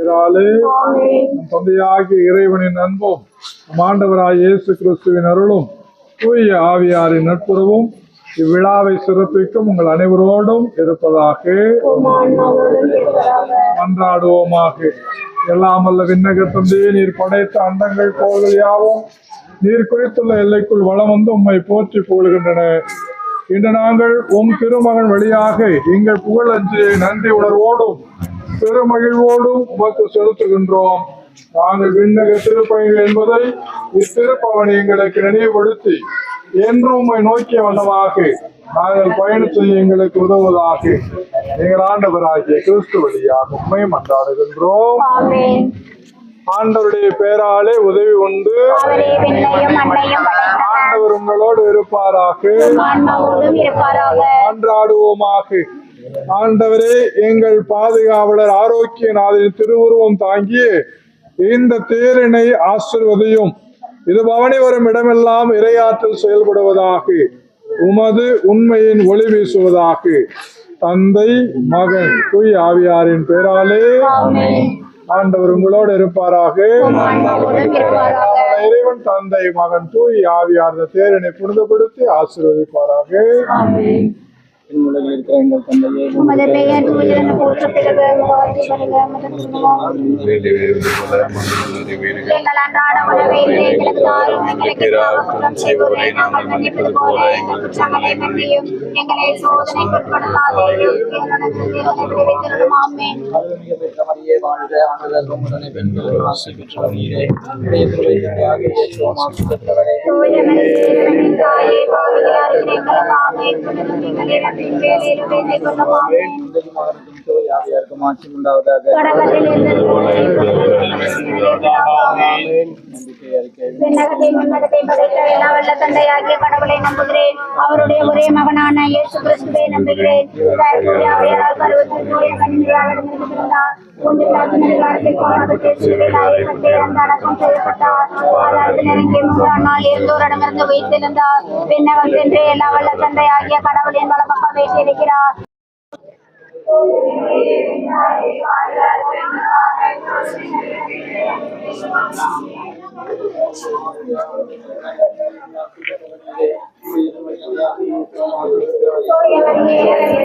பிறாலே தந்தையாகிய இறைவனின் அன்பும் ஆண்டவராய் இயேசு கிறிஸ்துவின் அருளும் தூய ஆவியாரின் நட்புறவும் இவ்விழாவை சிறப்பிக்கும் உங்கள் அனைவரோடும் இருப்பதாக மன்றாடுவோமாக. எல்லாம் அல்ல விண்ணக தந்தையே நீர் படைத்த அண்டங்கள் கோள்கள் யாவும் நீர் குறித்துள்ள எல்லைக்குள் வளம் வந்து உம்மை போற்றி புகழ்கின்றன. இன்று நாங்கள் உம் திருமகன் வழியாக எங்கள் புகழஞ்சியை நன்றி உணர்வோடும் பெருமகிழ்வோடும் உமக்கு செலுத்துகின்றோம். நாங்கள் விண்ணக திருப்பயணிகள் என்பதை இத்திருப்பவனை எங்களுக்கு நினைவுபடுத்தி என்றும் உம்மை நோக்கிய வண்ணமாக நாங்கள் பயணம் செய்ய எங்களுக்கு உதவுவதாக எங்கள் ஆண்டவராகிய கிறிஸ்து வழியாக உண்மை மன்றாடுகின்றோம். ஆண்டவருடைய பேராலே உதவி உண்டு. ஆண்டவர் உங்களோடு இருப்பாராக. ஆன்றாடுவோமாக ஆண்டவரே எங்கள் பாதுகாவலர் ஆரோக்கியநாதரின் திருவுருவம் தாங்கிய இந்த தேரினை ஆசிர்வதியும். இது பவனி வரும் இடமெல்லாம் இரையாற்றல் செயல்படுவதாக உமது உண்மையின் ஒளி வீசுவதாக. தந்தை மகன் தூய் ஆவியாரின் பேராலே. ஆண்டவர் உங்களோடு இருப்பாராக. இறைவன் தந்தை மகன் தூய் ஆவியார் இந்த தேரினை புனிதப்படுத்தி ஆசீர்வதிப்பாராக. ஆமென். உலகில் இருக்கிற எங்கள் தந்தையே உமது பெயர் தூயதென வருக எங்கள் அன்றாட உணவை எங்களுக்கு தாரும் எங்களுக்கு நாங்கள் மன்னிப்பது போல எங்கள் குற்றங்களை மன்னியும். எங்களை சோதனைக்கு இப்பொழுதும் விண்ணகத்தை படைத்த எல்லா வல்ல தந்தையாகிய கடவுளை நம்புகிறேன். அவருடைய ஒரே மகனான இயேசு கிறிஸ்துவை நம்புகிறேன். தூய வைத்திருந்தார் விண்ணகம் சென்று எல்லா வல்ல தந்தையாகிய கடவுளின் வலப்பக்கம் பேசியிருக்கிறார் Thank you. Thank you.